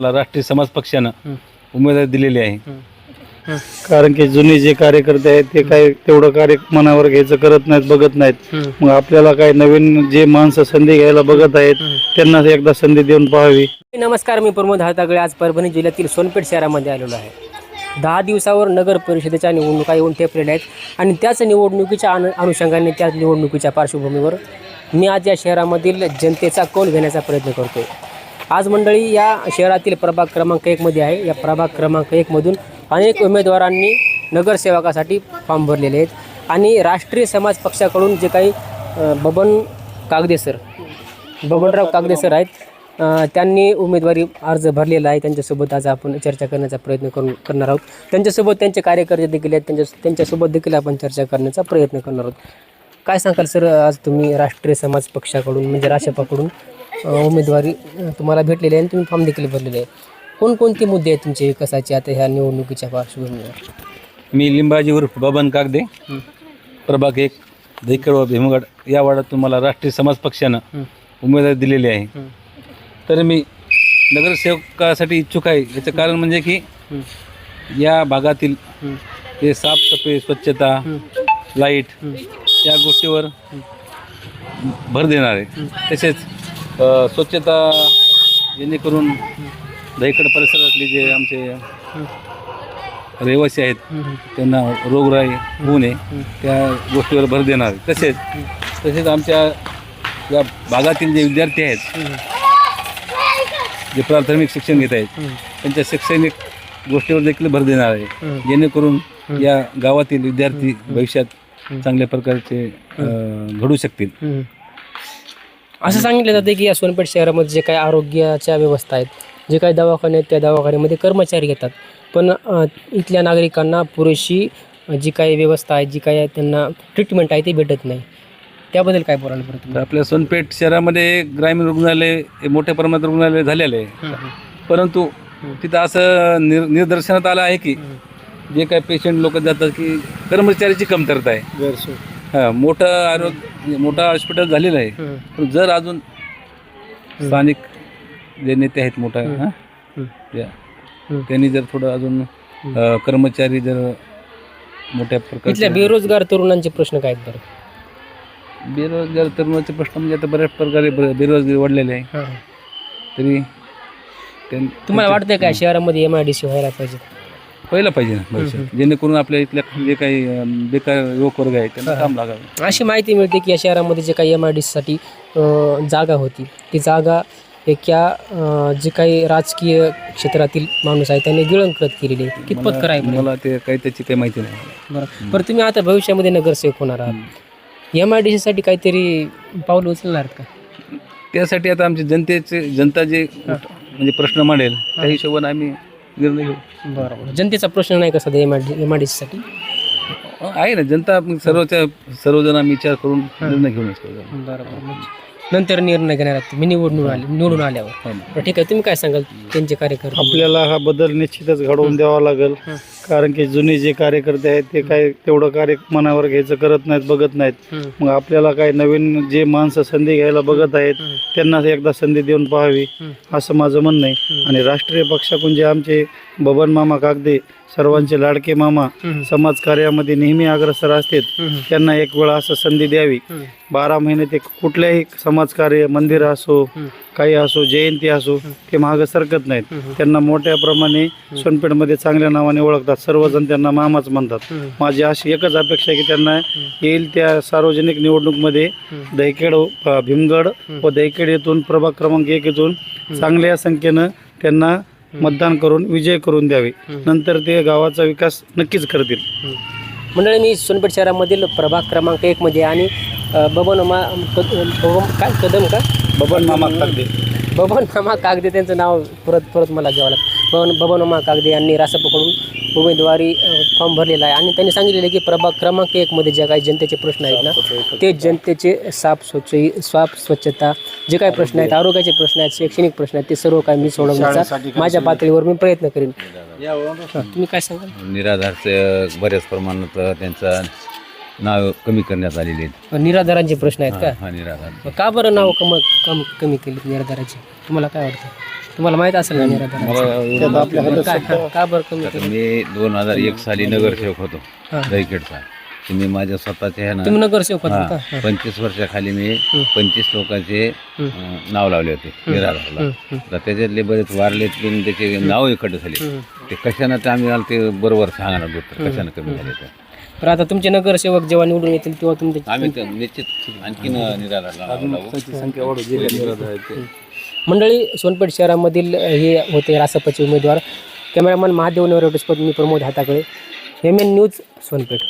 मला राष्ट्रीय समाज पक्षानं उमेदवारी दिलेली आहे. कारण की जुने जे कार्यकर्ते आहेत ते काही तेवढं कार्य मनावर घ्यायचं करत नाहीत बघत नाहीत. मग आपल्याला काही नवीन जे माणसं संधी घ्यायला बघत आहेत त्यांना एकदा संधी देऊन पाहावी. नमस्कार मी प्रमोद हातागळे. आज परभणी जिल्ह्यातील सोनपेठ शहरामध्ये आलेलो आहे. दहा दिवसावर नगर परिषदेच्या निवडणुका येऊन ठेपलेल्या आहेत आणि त्याच निवडणुकीच्या अनु अनुषंगाने त्याच निवडणुकीच्या पार्श्वभूमीवर मी आज या शहरामधील जनतेचा कौल घेण्याचा प्रयत्न करतो आज मंडळी या शहरातील प्रभाग क्रमांक एकमध्ये आहे. या प्रभाग क्रमांक एकमधून अनेक उमेदवारांनी नगरसेवकासाठी फॉर्म भरलेले आहेत. आणि राष्ट्रीय समाज पक्षाकडून जे काही बबन कागदे सर बबनराव कागदे सर आहेत त्यांनी उमेदवारी अर्ज भरलेला आहे. त्यांच्यासोबत आज आपण चर्चा करण्याचा प्रयत्न करून करणार आहोत. त्यांच्यासोबत त्यांचे कार्यकर्ते देखील आहेत. त्यांच्या त्यांच्यासोबत देखील आपण चर्चा करण्याचा प्रयत्न करणार आहोत. काय सांगाल सर आज तुम्ही राष्ट्रीय समाज पक्षाकडून म्हणजे राशपाकडून उमेदवारी तुम्हाला भेटलेली आहे आणि तुम्ही फॉर्म देखील भरलेले आहे. कोणकोणते मुद्दे आहेत तुमचे विकासाचे आता ह्या निवडणुकीच्या पार्श्वभूमीवर? मी लिंबाजी उर्फ बबन कागदे प्रभाग एक दैकड व भीमगड या वाड्यातून मला राष्ट्रीय समाज पक्षानं उमेदवारी दिलेली आहे. तर मी नगरसेवकासाठी इच्छुक आहे. याचं कारण म्हणजे की या भागातील हे. साफसफाई स्वच्छता लाइट या गोष्टीवर भर देणार आहे. तसेच अ, स्वच्छता जेणेकरून दहीकड परिसरातले जे आमचे रहिवासी आहेत त्यांना रोगराई होऊ नये. त्या गोष्टीवर भर देणार. आहे. तसेच तसेच आमच्या या भागातील जे विद्यार्थी आहेत जे प्राथमिक शिक्षण घेत आहेत त्यांच्या शैक्षणिक गोष्टीवर देखील भर देणार आहे. जेणेकरून या गावातील विद्यार्थी भविष्यात चांगल्या प्रकारचे अ, घडू शकतील. असं सांगितलं जातं की या सोनपेठ शहरामध्ये जे काही आरोग्याच्या व्यवस्था आहेत जे काही दवाखाने आहेत त्या दवाखान्यामध्ये कर्मचारी येतात पण इथल्या नागरिकांना पुरेशी जी काही व्यवस्था आहे जी काही त्यांना ट्रीटमेंट आहे ती भेटत नाही. त्याबद्दल काय बोलायला तुम्ही? आपल्या सोनपेठ शहरामध्ये ग्रामीण रुग्णालय हे मोठ्या प्रमाणात रुग्णालय झालेलं आहे. परंतु तिथं असं निर निदर्शनात आलं आहे की जे काही पेशंट लोक जातात की कर्मचाऱ्याची कमतरता आहे. हां मोठं आरोग्य मोठं हॉस्पिटल झालेलं आहे. पण जर अजून स्थानिक जे नेते आहेत मोठा हां? या. त्यांनी जर थोडं अजून अ, कर्मचारी जर मोठ्या इथल्या प्रकारचे बेरोजगार तरुणांचे प्रश्न काय आहेत बरं? बेरोजगार तरुणाचे प्रश्न म्हणजे आता बऱ्याच प्रकारे बे- बेरोजगारी वाढलेले आहे. तरी त्यां- तुम्हाला वाटतंय काय शहरामध्ये एम आय डी सी व्हायला पाहिजे? व्हायला पाहिजे ना भविष्यात. जेणेकरून आपल्या इथल्या जे काही अं, बेकार युवक वर्ग आहे त्यांना काम लागावं. अशी माहिती मिळते की या शहरामध्ये जे काही एम आय डी सीसाठी जागा होती ती जागा एका अ, जे काही राजकीय क्षेत्रातील माणूस आहे त्यांनी गिळंकृत केलेली आहे. कितपत कराय मला ते काही त्याची काही माहिती नाही. बरं. बरं तुम्ही आता भविष्यामध्ये नगरसेवक होणार आहात. एम आय डी सीसाठी काहीतरी पाऊल उचलणार का? त्यासाठी आता आमचे जनतेचे जनता जे म्हणजे प्रश्न मांडेल त्या हिशोबाने आम्ही निर्णय घेऊ. बरोबर जनतेचा प्रश्न नाही का सध्या M I D M I D सीसाठी आहे ना. जनता आपण सर्वच्या सर्वजण आम्ही विचार करून निर्णय घेऊन असतो बरोबर नंतर निर्णय घेणार आहात तुम्ही निवडून आले निवडून आल्यावर. बरं ठीक आहे. तुम्ही काय सांगाल? त्यांचे कार्यकर्ते? आपल्याला हा बदल निश्चितच घडवून द्यावा लागेल. कारण की जुने जे कार्यकर्ते आहेत ते काही तेवढं कार्य मनावर घ्यायचं करत नाहीत बघत नाहीत. मग आपल्याला काही नवीन जे माणसं संधी घ्यायला बघत आहेत त्यांना एकदा संधी देऊन पाहावी असं माझं म्हणणं आहे. आणि राष्ट्रीय पक्षाकडून जे आमचे बबन मामा कागदे सर्वांचे लाडके मामा समाज कार्यामध्ये नेहमी अग्रसर असतात. त्यांना एक वेळा असं संधी द्यावी. बारा महिने ते कुठल्याही समाजकार्य मंदिर असो काही असो जयंती असो ते मागं सरकत नाहीत. त्यांना मोठ्या प्रमाणे सोनपेठमध्ये चांगल्या नावाने ओळखतात. सर्वजण त्यांना मामाच म्हणतात. माझी अशी एकच अपेक्षा आहे की त्यांना येईल त्या सार्वजनिक निवडणूकमध्ये दहिखेड अ, भीमगड व दहिखेड येथून प्रभाग क्रमांक एक येथून चांगल्या संख्येनं त्यांना मतदान करून विजय करून द्यावे. नंतर ते गावाचा विकास नक्कीच करतील. मंडळी मी सोनपेठ शहरामधील प्रभाग क्रमांक एकमध्ये आणि अ, बबन मा बबन काय कदम का? बबन मामा कागदे. बबन मामा कागदे त्यांचं नाव परत परत मला घ्यावं लागतं. बबन बबन मामा कागदे यांनी रासपकडून उमेदवारी फॉर्म भरलेला आहे. आणि त्यांनी सांगितलेलं आहे की प्रभाग क्रमांक एकमध्ये जे काही जनतेचे प्रश्न आहेत ना ते जनतेचे साफ स्वच्छ साफ स्वच्छता जे काही प्रश्न आहेत आरोग्याचे प्रश्न आहेत शैक्षणिक प्रश्न आहेत ते सर्व काही मी सोडवण्याचा माझ्या पातळीवर मी प्रयत्न करेन. तुम्ही काय सांगाल? निराधारचे बऱ्याच प्रमाणात त्यांचं नाव कमी करण्यात आलेली आहेत. निराधारांचे प्रश्न आहेत का? निराधार. मग का बरं नाव कम कम कमी केली निराधाराची? तुम्हाला काय वाटतं? तुम्हाला माहीत असेल ना निराधार त्यात आपल्या हातात काय सत्ता- का बरं कमी आता मी दोन हजार एक साली नगरसेवक होतो हां. दहीखेडचा. तर मी माझ्या स्वतःच्या ह्यानं तुम्ही नगरसेवक होता का? हा, पंचवीस वर्षाखाली मी पंचवीस लोकांचे अं, नाव लावले होते निराधारला. तर त्याच्यातले बरेच वारले पण त्याचे नाव इकडे झाले. ते कशानं ते आम्ही आलं ते बरोबर सांगणार होतो कशानं कमी झाले ते. तर आता तुमचे नगरसेवक जेव्हा निवडून येतील तेव्हा तुमचे आम्ही निश्चित आणखीन निराधारला नाव लावू. मंडळी सोनपेठ शहरामधील हे होते रासपचे उमेदवार. कॅमेरामन महादेव नवरेपद मी Pramod Hatakade M N news Sonpeth.